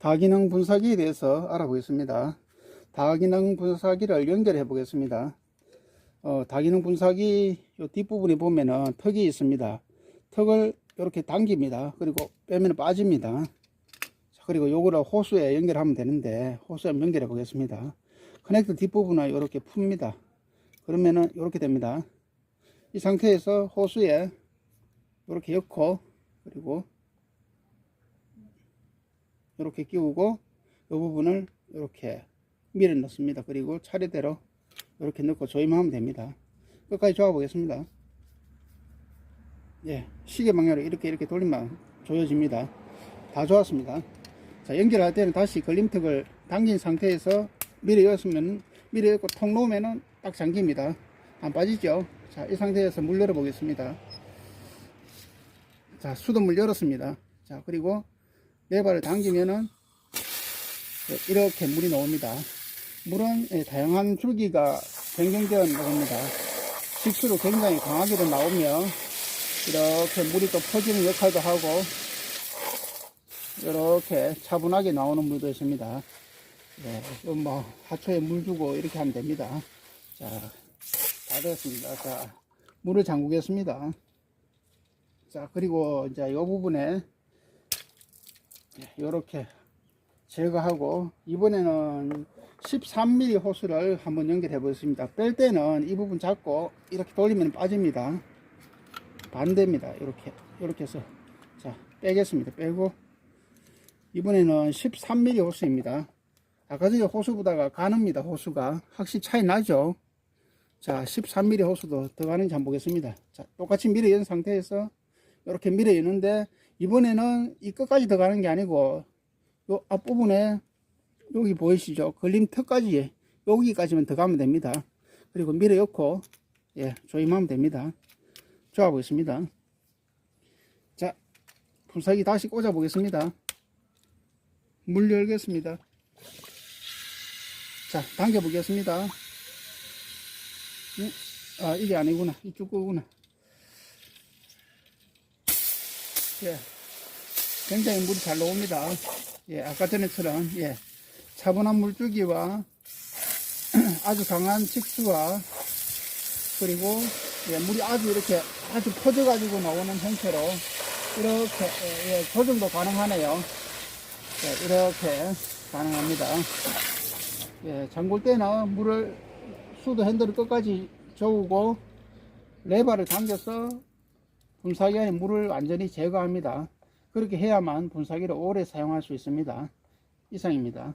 다기능 분사기에 대해서 알아보겠습니다. 다기능 분사기를 연결해 보겠습니다. 어, 다기능 분사기 요 뒷부분에 보면은 턱이 있습니다. 턱을 이렇게 당깁니다. 그리고 빼면 빠집니다. 자, 그리고 요거를 호수에 연결하면 되는데 호수에 연결해 보겠습니다. 커넥터 뒷부분을 이렇게 풉니다. 그러면은 이렇게 됩니다. 이 상태에서 호수에 이렇게 엮고 그리고 이렇게 끼우고 이 부분을 이렇게 밀어 넣습니다. 그리고 차례대로 이렇게 넣고 조임하면 됩니다. 끝까지 조아 보겠습니다. 예, 시계 방향으로 이렇게 이렇게 돌리면 조여집니다. 다 좋았습니다. 자, 연결할 때는 다시 걸림턱을 당긴 상태에서 밀어 열었으면 밀어 열고 통 놓으면은 딱 잠깁니다. 안 빠지죠? 자, 이 상태에서 물 열어 보겠습니다. 자, 수돗물 열었습니다. 자, 그리고 레바를 당기면은 네, 이렇게 물이 나옵니다. 물은 예, 다양한 줄기가 변경되어 나옵니다. 직수로 굉장히 강하게도 나오며 이렇게 물이 또 퍼지는 역할도 하고 이렇게 차분하게 나오는 물도 있습니다. 네, 뭐 하초에 물 주고 이렇게 하면 됩니다. 자, 다 됐습니다. 자, 물을 잠그겠습니다. 자, 그리고 이제 이 부분에 이렇게 제거하고 이번에는 13mm 호스를 한번 연결해 보겠습니다. 뺄 때는 이 부분 잡고 이렇게 돌리면 빠집니다. 반대입니다. 이렇게 이렇게 해서 자 빼겠습니다. 빼고 이번에는 13mm 호스입니다. 아까 전에 호수보다가 가늡니다. 호수가 확실히 차이 나죠. 자 13mm 호수도 더 가는지 한번 보겠습니다. 자 똑같이 밀어 연 상태에서 이렇게 밀어 여는데 이번에는 이 끝까지 더 가는 게 아니고 요 앞부분에 여기 보이시죠? 걸림턱까지 여기까지만 더 가면 됩니다. 그리고 밀어 넣고 예, 조임하면 됩니다. 조아 보겠습니다. 자, 분사기 다시 꽂아 보겠습니다. 물 열겠습니다. 자, 당겨 보겠습니다. 음, 아, 이게 아니구나. 이쪽 거구나. 예. 굉장히 물이 잘 나옵니다. 예, 아까 전에처럼, 예. 차분한 물줄기와 아주 강한 직수와 그리고 예, 물이 아주 이렇게 아주 퍼져가지고 나오는 형태로 이렇게 예, 예, 조정도 가능하네요. 예, 이렇게 가능합니다. 예, 잠글 때는 물을 수도 핸들을 끝까지 저우고 레바를 당겨서 분사기 안에 물을 완전히 제거합니다. 그렇게 해야만 분사기를 오래 사용할 수 있습니다. 이상입니다.